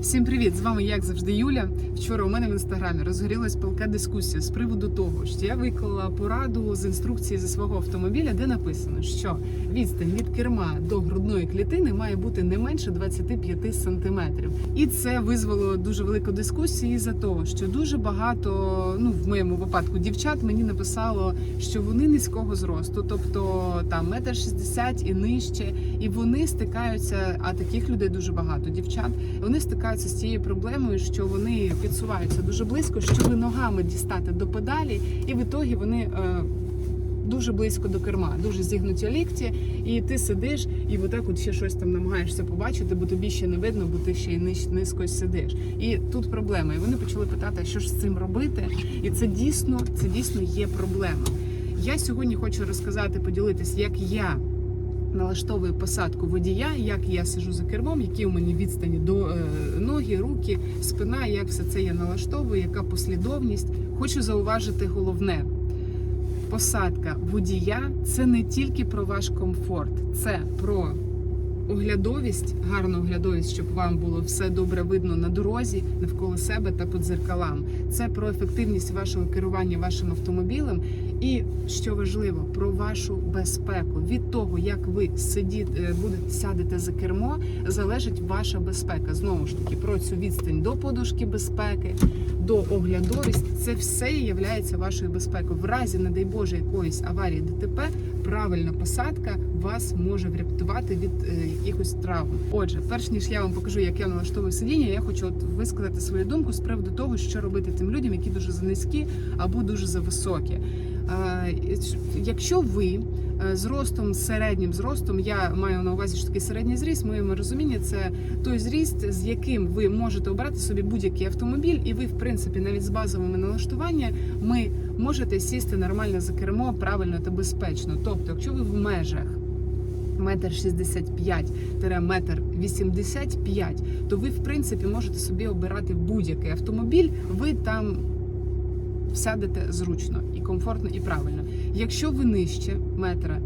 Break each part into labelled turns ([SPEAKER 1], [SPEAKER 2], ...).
[SPEAKER 1] Всім привіт! З вами, як завжди, Юля. Вчора у мене в інстаграмі розгорілась палка дискусія з приводу того, що я виклала пораду з інструкції зі свого автомобіля, де написано, що відстань від керма до грудної клітини має бути не менше 25 сантиметрів. І це визвало дуже велику дискусію за того, що дуже багато, ну в моєму випадку, дівчат мені написало, що вони низького зросту, тобто там метр шістдесят і нижче, і вони стикаються. А таких людей дуже багато дівчат. Вони стикаються з цією проблемою, що вони підсуваються дуже близько, щоб ногами дістати до педалі, і в ітогі вони. Е, Дуже близько до керма, дуже зігнуті лікті, і ти сидиш, і отак от ще щось там намагаєшся побачити, бо тобі ще не видно, бо ти ще й низько сидиш. І тут проблема. І вони почали питати, що ж з цим робити. І це дійсно, це дійсно є проблема. Я сьогодні хочу розказати, поділитись, як я налаштовую посадку водія, як я сижу за кермом, які у мене відстані до е, ноги, руки, спина, як все це я налаштовую, яка послідовність. Хочу зауважити головне. Посадка водія це не тільки про ваш комфорт, це про оглядовість, гарну оглядовість, щоб вам було все добре видно на дорозі, навколо себе та по дзеркалам. Це про ефективність вашого керування вашим автомобілем. І що важливо, про вашу безпеку. Від того, як ви сидіте, будете сядете за кермо, залежить ваша безпека. Знову ж таки, про цю відстань до подушки безпеки, до оглядовість. Це все є вашою безпекою. В разі, не дай Боже, якоїсь аварії ДТП, правильна посадка вас може врятувати від е, якихось травм. Отже, перш ніж я вам покажу, як я налаштовую сидіння, я хочу от висказати свою думку з приводу того, що робити тим людям, які дуже занизькі або дуже зависокі. Е, Якщо ви е, з ростом середнім зростом, я маю на увазі що такий середній зріст, в моєму розумінні це той зріст, з яким ви можете обрати собі будь-який автомобіль, і ви, в принципі, навіть з базовими налаштуваннями, ми можете сісти нормально за кермо, правильно та безпечно. Тобто, якщо ви в межах метр шістдесят п'ять метр вісімдесят п'ять, то ви в принципі можете собі обирати будь-який автомобіль. Ви там сядете зручно і комфортно, і правильно. Якщо ви нижче метра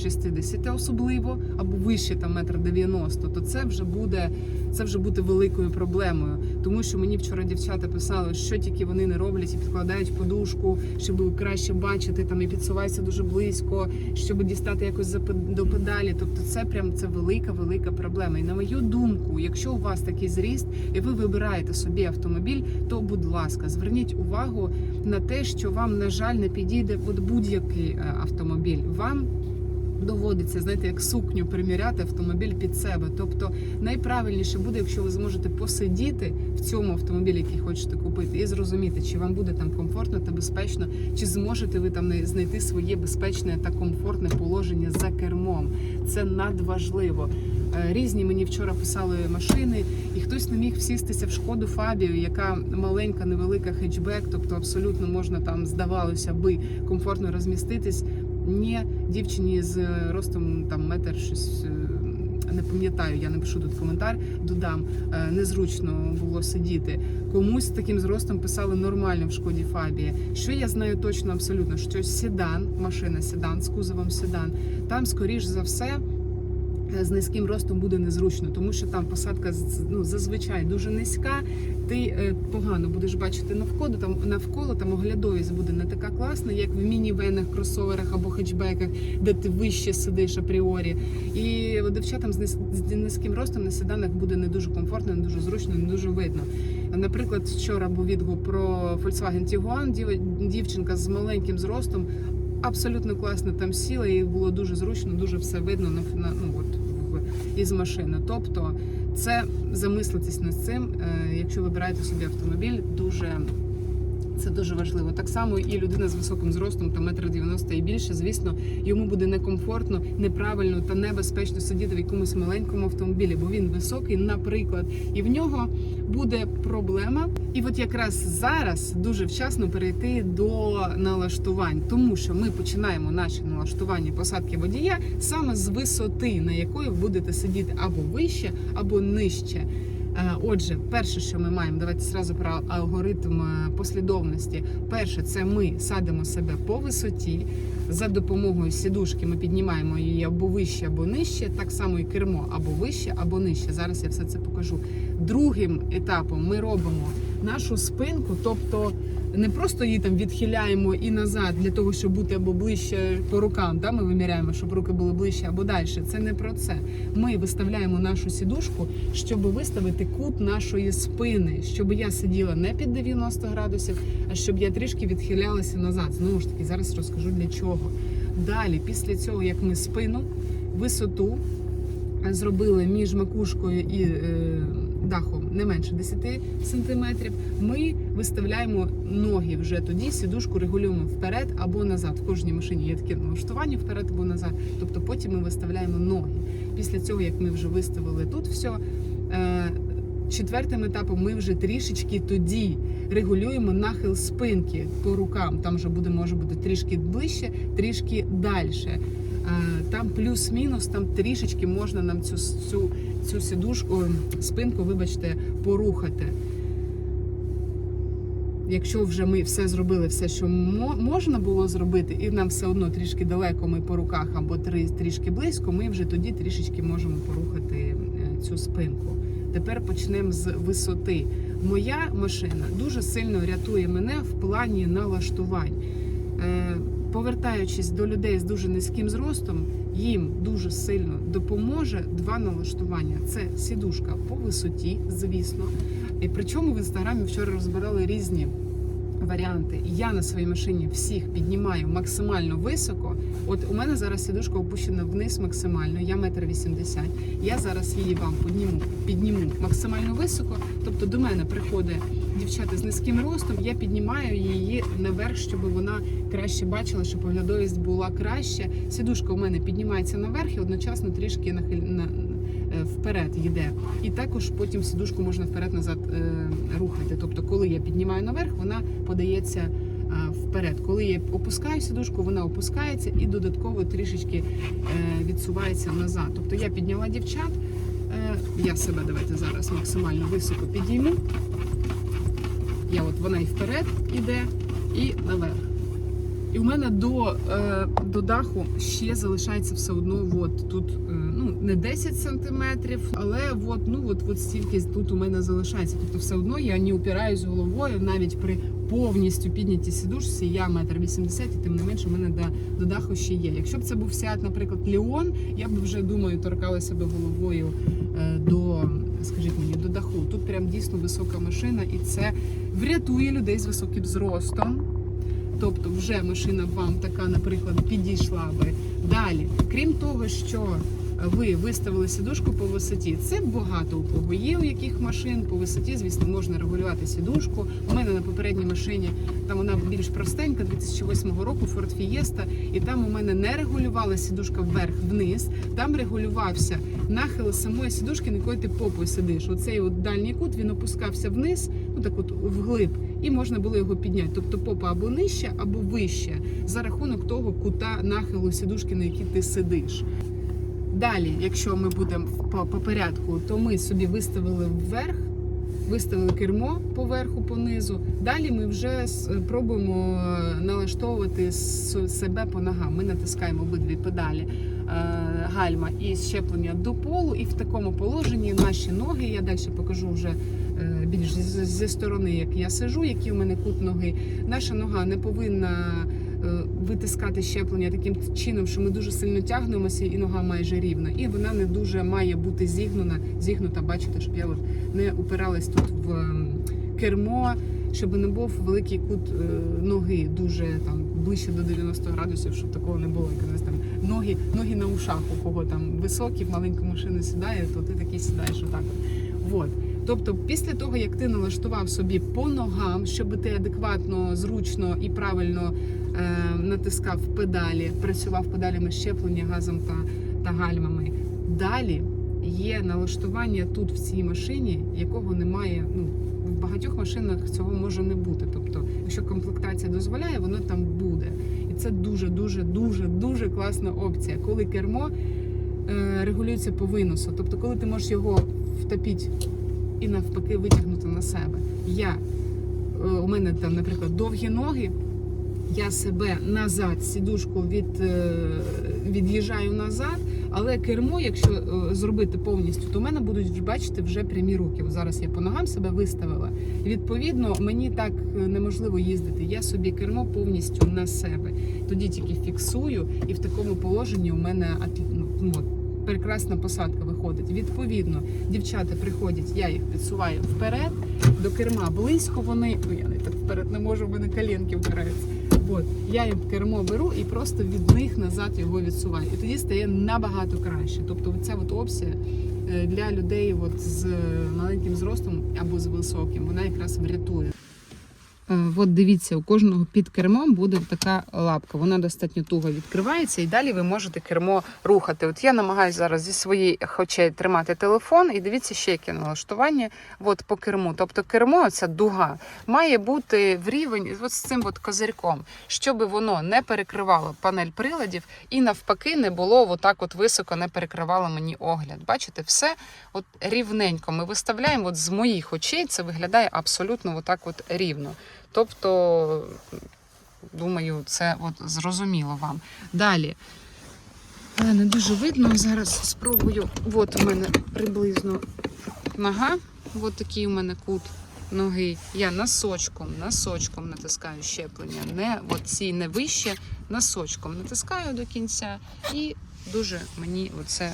[SPEAKER 1] 60 особливо, або вище там метр 90, то це вже буде це вже буде великою проблемою. Тому що мені вчора дівчата писали, що тільки вони не роблять і підкладають подушку, щоб краще бачити там і підсуваються дуже близько, щоб дістати якось за до педалі. Тобто, це прям це велика, велика проблема. І на мою думку, якщо у вас такий зріст і ви вибираєте собі автомобіль, то будь ласка, зверніть увагу на те, що вам на жаль не підійде от будь-який е, автомобіль. Вам доводиться знаєте, як сукню приміряти автомобіль під себе. Тобто найправильніше буде, якщо ви зможете посидіти в цьому автомобілі, який хочете купити, і зрозуміти, чи вам буде там комфортно та безпечно, чи зможете ви там знайти своє безпечне та комфортне положення за кермом. Це надважливо. Е, Різні мені вчора писали машини, і хтось не міг всістися в шкоду Фабію, яка маленька, невелика хетчбек, тобто абсолютно можна там, здавалося би, комфортно розміститись. Ні, дівчині з е, ростом там метр щось. е, Не пам'ятаю, я напишу тут коментар, додам. е, Незручно було сидіти. Комусь з таким зростом писали нормально в шкоді Фабія. Що я знаю точно абсолютно, що седан, машина седан з кузовом седан, там скоріш за все. Е, З низьким ростом буде незручно, тому що там посадка ну, зазвичай дуже низька. Ти е, погано будеш бачити навколо там навколо там оглядовість буде не така класна, як в мінівенах, кросоверах або хетчбеках, де ти вище сидиш апріорі. І дівчатам з низ- з низьким ростом на седанах буде не дуже комфортно, не дуже зручно, не дуже видно. Наприклад, вчора був відгук про Volkswagen Tiguan, дів- дівчинка з маленьким зростом. Абсолютно класно там сіла, і було дуже зручно, дуже все видно на, ну от із машини. Тобто, це замислитись над цим, е, якщо вибираєте собі автомобіль, дуже це дуже важливо. Так само і людина з високим зростом, там метр 90 і більше, звісно, йому буде некомфортно, неправильно та небезпечно сидіти в якомусь маленькому автомобілі, бо він високий, наприклад, і в нього буде проблема. І от якраз зараз дуже вчасно перейти до налаштувань, тому що ми починаємо наші налаштування посадки водія саме з висоти, на якої будете сидіти або вище, або нижче. Е, Отже, перше, що ми маємо, давайте зразу про алгоритм е, послідовності. Перше, це ми садимо себе по висоті. За допомогою сідушки ми піднімаємо її або вище, або нижче. Так само і кермо або вище, або нижче. Зараз я все це покажу. Другим етапом ми робимо нашу спинку, тобто не просто її там відхиляємо і назад для того, щоб бути або ближче по рукам. Да? Ми виміряємо, щоб руки були ближче або далі. Це не про це. Ми виставляємо нашу сідушку, щоб виставити кут нашої спини, щоб я сиділа не під 90 градусів, а щоб я трішки відхилялася назад. Знову ж таки, зараз розкажу для чого. Далі, після цього, як ми спину, висоту зробили між макушкою і е, дахом не менше 10 сантиметрів, ми виставляємо ноги вже тоді, сідушку регулюємо вперед або назад. В кожній машині є таке налаштування вперед або назад. Тобто потім ми виставляємо ноги. Після цього, як ми вже виставили тут все. Е, Четвертим етапом ми вже трішечки тоді регулюємо нахил спинки по рукам. Там вже буде може бути трішки ближче, трішки далі. Там плюс-мінус, там трішечки можна нам цю, цю, цю сідушку, спинку, вибачте, порухати. Якщо вже ми все зробили, все, що можна було зробити, і нам все одно трішки далеко ми по руках або трішки близько, ми вже тоді трішечки можемо порухати е, цю спинку. Тепер почнемо з висоти. Моя машина дуже сильно рятує мене в плані налаштувань. Е, Повертаючись до людей з дуже низьким зростом, їм дуже сильно допоможе два налаштування: це сідушка по висоті, звісно. І причому в інстаграмі вчора розбирали різні варіанти. Я на своїй машині всіх піднімаю максимально високо. От у мене зараз сідушка опущена вниз максимально, я метр вісімдесят. Я зараз її вам підніму, підніму максимально високо. Тобто до мене приходить дівчата з низьким ростом, я піднімаю її наверх, щоб вона краще бачила, щоб оглядовість була краще. Сідушка у мене піднімається наверх і одночасно трішки нахиль... е, вперед йде. І також потім сідушку можна вперед-назад е, рухати. Тобто, коли я піднімаю наверх, вона подається е, вперед. Коли я опускаю сідушку, вона опускається і додатково трішечки відсувається назад. Тобто я підняла дівчат. Я себе давайте зараз максимально високо підійму. Я от вона і вперед іде, і наверх. І у мене до, до даху ще залишається все одно. От тут не 10 сантиметрів, але от, ну от, от стільки тут у мене залишається. Тобто, все одно я не упираюсь головою навіть при повністю піднятій сідушці. Я метр вісімдесят, і тим не менше, у мене до, до даху ще є. Якщо б це був сяд, наприклад, Ліон, я б вже думаю, торкалася би головою е, до, скажіть мені, до даху. Тут прям дійсно висока машина, і це врятує людей з високим зростом. Тобто вже машина вам така, наприклад, підійшла би. Далі, крім того, що ви виставили сідушку по висоті, це багато у кого є, у яких машин по висоті, звісно, можна регулювати сідушку. У мене на попередній машині там вона більш простенька, 2008 року Ford Fiesta, і там у мене не регулювала сідушка вверх-вниз, там регулювався нахил самої сідушки, на якої ти попою сидиш. Оцей от дальній кут він опускався вниз, ну так от вглиб і можна було його підняти. Тобто попа або нижче, або вище, за рахунок того кута нахилу сідушки, на якій ти сидиш. Далі, якщо ми будемо по, по порядку, то ми собі виставили вверх, виставили кермо поверху, понизу. Далі ми вже с- пробуємо е, налаштовувати себе по ногам. Ми натискаємо обидві педалі е, гальма і щеплення до полу, і в такому положенні наші ноги, я далі покажу вже е, більш зі сторони, як я сижу, який у мене кут ноги. Наша нога не повинна е, витискати щеплення таким чином, що ми дуже сильно тягнемося, і нога майже рівна. І вона не дуже має бути зігнута, зігнута, бачите, щоб я не упиралась тут в ем, кермо, щоб не був великий кут е, ноги, дуже там ближче до 90 градусів, щоб такого не було. Як там ноги, ноги на ушах, у кого там високі, в маленьку машину сідає, то ти такий сідаєш отак. От. Тобто, після того, як ти налаштував собі по ногам, щоб ти адекватно, зручно і правильно е, натискав педалі, працював педалями щеплення газом та, та гальмами. Далі є налаштування тут в цій машині, якого немає. Ну в багатьох машинах цього може не бути. Тобто, якщо комплектація дозволяє, воно там буде. І це дуже, дуже, дуже, класна опція, коли кермо е, регулюється по виносу. Тобто, коли ти можеш його втопити і навпаки витягнута на себе. Я е, у мене там, наприклад, довгі ноги. Я себе назад, сідушку від, е, від'їжджаю назад, але кермо, якщо е, зробити повністю, то в мене будуть бачите вже прямі руки. Зараз я по ногам себе виставила. Відповідно мені так е, неможливо їздити. Я собі кермо повністю на себе. Тоді тільки фіксую, і в такому положенні у мене ну, ну, прекрасна посадка виходить. Відповідно, дівчата приходять, я їх підсуваю вперед, до керма близько. Вони ну я не так вперед не можу, в мене колінки впираються. От я їм кермо беру і просто від них назад його відсуваю. І тоді стає набагато краще. Тобто, ця от опція е, для людей от з маленьким зростом або з високим, вона якраз врятує. Е, От дивіться, у кожного під кермом буде така лапка. Вона достатньо туго відкривається, і далі ви можете кермо рухати. От я намагаюся зараз зі своєї очей тримати телефон, і дивіться ще яке налаштування от по керму. Тобто кермо, ця дуга, має бути в рівень от з цим от козирьком, щоб воно не перекривало панель приладів і навпаки не було отак от високо, не перекривало мені огляд. Бачите, все от рівненько ми виставляємо. От з моїх очей це виглядає абсолютно отак от рівно. Тобто, думаю, це от зрозуміло вам. Далі. Е, Не дуже видно. Зараз спробую. От у мене приблизно нога. От такий у мене кут ноги. Я носочком, носочком натискаю щеплення. Не от ці не вище, носочком натискаю до кінця. І дуже мені оце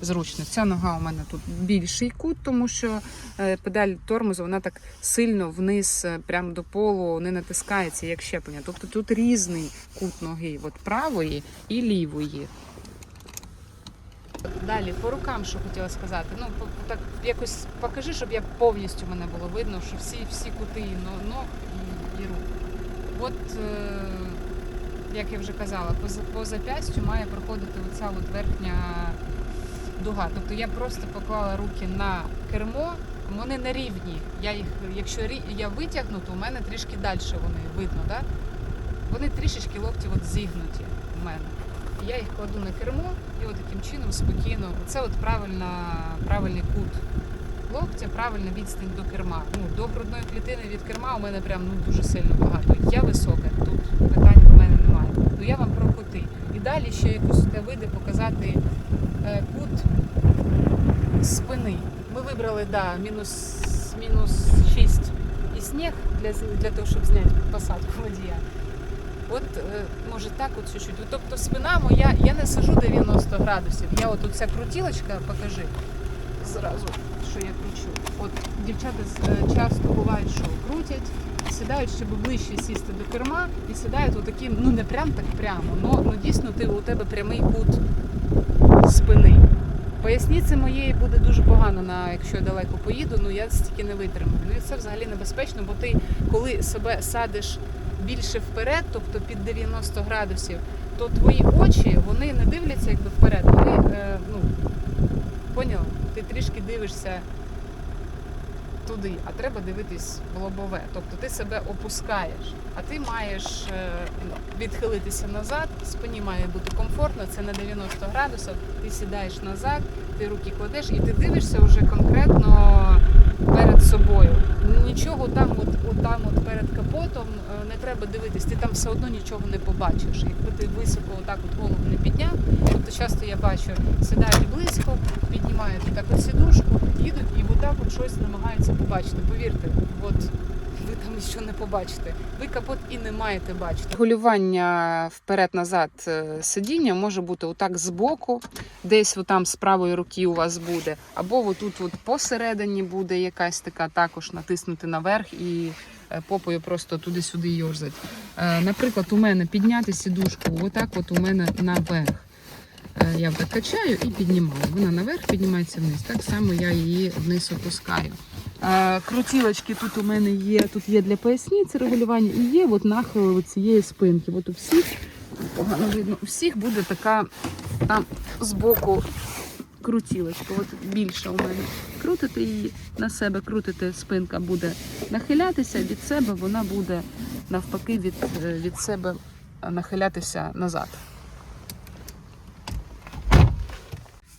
[SPEAKER 1] зручно. Ця нога у мене тут більший кут, тому що е, педаль тормозу вона так сильно вниз, е, прямо до полу не натискається, як щеплення. Тобто тут різний кут ноги, от правої і лівої. Далі по рукам, що хотіла сказати. Ну, так якось покажи, щоб я повністю мене було видно, що всі, всі кути ног і, і рук. От, е, як я вже казала, по, по запястю має проходити оця от верхня дуга. Тобто я просто поклала руки на кермо, вони не рівні. Я їх, якщо я витягну, то у мене трішки далі вони видно, да? Вони трішечки локті от зігнуті у мене. Я їх кладу на кермо і от таким чином спокійно. Це от правильна, правильний кут локтя, правильна відстань до керма. Ну, до грудної клітини від керма у мене прям ну, дуже сильно багато. Я висока, тут питань до мене немає. Ну я вам про кути. І далі ще якусь для види показати кут спини. Ми вибрали да, мінус, мінус 6 і сніг для, для того, щоб зняти посадку водія. От е, може так от чуть-чуть. Тобто спина моя, я не сижу 90 градусів. Я от ця крутілочка, покажи зразу, що я кручу. От дівчата е, часто бувають, що крутять, сідають, щоб ближче сісти до керма, і сідають отаким, ну не прям так прямо, но, ну дійсно ти у тебе прямий кут. Поясниці моєї буде дуже погано, на якщо я далеко поїду, ну я стільки не витримаю. Ну і це взагалі небезпечно, бо ти коли себе садиш більше вперед, тобто під 90 градусів, то твої очі вони не дивляться якби вперед. Вони е, ну поняла? Ти трішки дивишся туди, а треба дивитись в лобове. Тобто ти себе опускаєш, а ти маєш е, відхилитися назад, спині має бути комфортно, це на 90 градусів, ти сідаєш назад, ти руки кладеш і ти дивишся вже конкретно перед собою. Нічого там, от, от там, от перед капотом е, не треба дивитись, ти там все одно нічого не побачиш. Якби ти високо отак от голову не підняв, тобто часто я бачу, сідають близько, піднімають так от сідушку, їдуть і отак от щось намагаються побачити. Повірте, от ви там нічого не побачите. Ви капот і не маєте бачити. Регулювання вперед-назад е, сидіння може бути отак збоку, десь отам з правої руки у вас буде, або отут от посередині буде якась така також натиснути наверх і е, попою просто туди-сюди йорзать. Е, Наприклад, у мене підняти сідушку, отак от у мене наверх. Е, Я так качаю і піднімаю. Вона наверх піднімається вниз. Так само я її вниз опускаю. Е, Крутілочки тут у мене є, тут є для поясниці регулювання і є от нахил цієї спинки. От у всіх погано видно, у всіх буде така там збоку крутілочка. От більше у мене. Крутите її на себе, крутите, спинка буде нахилятися від себе, вона буде навпаки від, е, від себе нахилятися назад.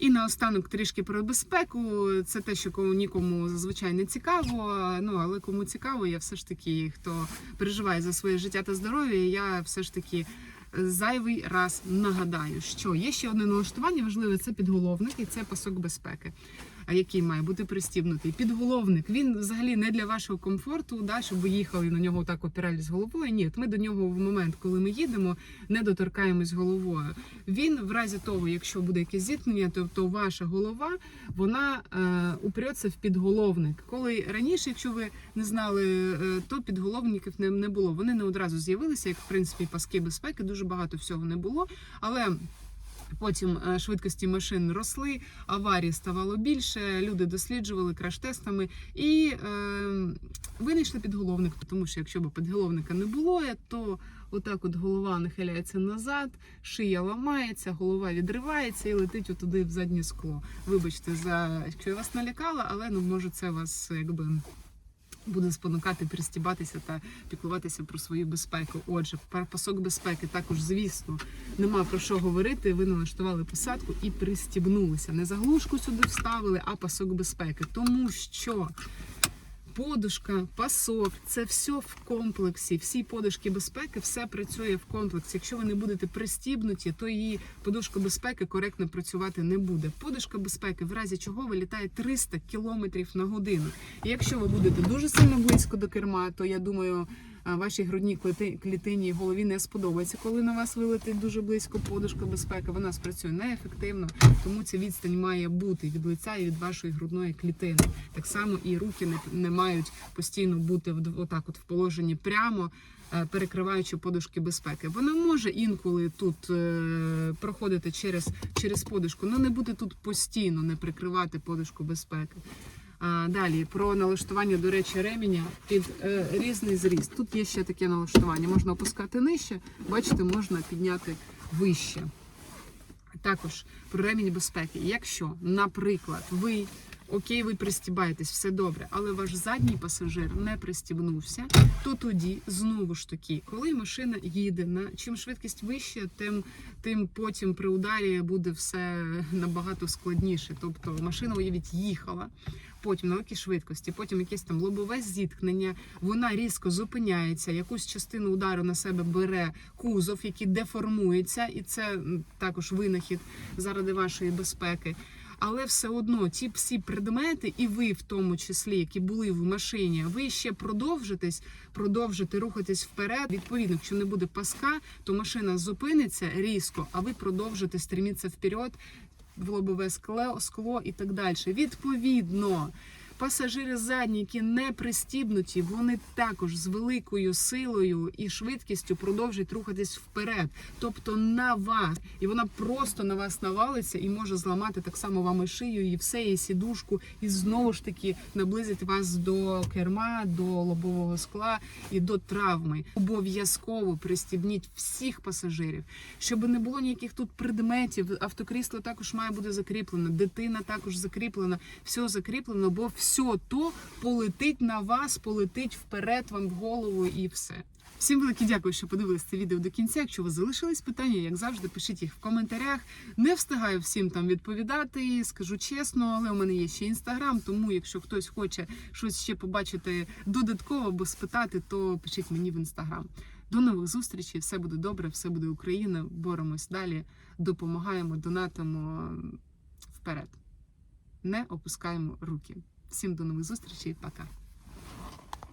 [SPEAKER 1] І наостанок трішки про безпеку. Це те, що кому нікому зазвичай не цікаво. Ну але кому цікаво, я все ж таки, хто переживає за своє життя та здоров'я, я все ж таки. Зайвий раз нагадаю, що є ще одне налаштування важливе це підголовник і це пасок безпеки, який має бути пристібнутий. Підголовник він взагалі не для вашого комфорту, да, щоб ви їхали на нього так опирались головою. Ні, ми до нього в момент, коли ми їдемо, не доторкаємось головою. Він в разі того, якщо буде якесь зіткнення, тобто ваша голова вона е, упреться в підголовник. Коли раніше, якщо ви не знали, е, то підголовників не, не було. Вони не одразу з'явилися, як в принципі паски безпеки. Дуже багато всього не було, але. Потім е, швидкості машин росли, аварій ставало більше. Люди досліджували краш-тестами і е, винайшли підголовник. Тому що якщо б підголовника не було, то отак от голова нахиляється назад, шия ламається, голова відривається і летить отуди в заднє скло. Вибачте, за що я вас налякала, але ну може це вас якби. Буде спонукати пристібатися та піклуватися про свою безпеку. Отже, пасок безпеки також, звісно, нема про що говорити. Ви налаштували посадку і пристібнулися. Не заглушку сюди вставили, а пасок безпеки. Тому що подушка, пасок це все в комплексі. Всі подушки безпеки, все працює в комплексі. Якщо ви не будете пристібнуті, то її подушка безпеки коректно працювати не буде. Подушка безпеки, в разі чого вилітає 300 км на годину. І якщо ви будете дуже сильно близько до керма, то я думаю. Вашій грудній клітині і голові не сподобається, коли на вас вилетить дуже близько подушка безпеки. Вона спрацює неефективно, тому ця відстань має бути від лиця і від вашої грудної клітини. Так само і руки не, не мають постійно бути в отак, от в положенні прямо. е, Перекриваючи подушки безпеки, вона може інколи тут е, проходити через, через подушку, але не буде тут постійно не прикривати подушку безпеки. Далі про налаштування, до речі, ременя під е, різний зріст. Тут є ще таке налаштування. Можна опускати нижче, бачите, можна підняти вище. Також про ремінь безпеки. Якщо, наприклад, ви окей, ви пристібаєтесь, все добре, але ваш задній пасажир не пристібнувся, то тоді знову ж таки, коли машина їде на чим швидкість вища, тим тим потім при ударі буде все набагато складніше. Тобто машина, уявіть, їхала. Потім на великій швидкості, потім якесь там лобове зіткнення, вона різко зупиняється, якусь частину удару на себе бере кузов, який деформується, і це також винахід заради вашої безпеки. Але все одно ті всі предмети, і ви в тому числі, які були в машині, ви ще продовжитесь, продовжите рухатись вперед. Відповідно, якщо не буде паска, то машина зупиниться різко, а ви продовжите стрімітися вперед в лобове скло, скло і так далі. Відповідно, пасажири задні, які не пристібнуті, вони також з великою силою і швидкістю продовжують рухатись вперед, тобто на вас, і вона просто на вас навалиться і може зламати так само вам і шию, і все, і сідушку, і знову ж таки наблизить вас до керма, до лобового скла і до травми. Обов'язково пристібніть всіх пасажирів, щоб не було ніяких тут предметів. Автокрісло також має бути закріплено, дитина також закріплена, все закріплено, бо все то полетить на вас, полетить вперед вам в голову і все. Всім велике дякую, що подивились це відео до кінця. Якщо у вас залишились питання, як завжди, пишіть їх в коментарях. Не встигаю всім там відповідати, скажу чесно, але у мене є ще інстаграм. Тому, якщо хтось хоче щось ще побачити додатково або спитати, то пишіть мені в інстаграм. До нових зустрічей, все буде добре, все буде Україна. Боремось далі, допомагаємо, донатимо вперед. Не опускаємо руки. Всім до нових зустрічей, пока.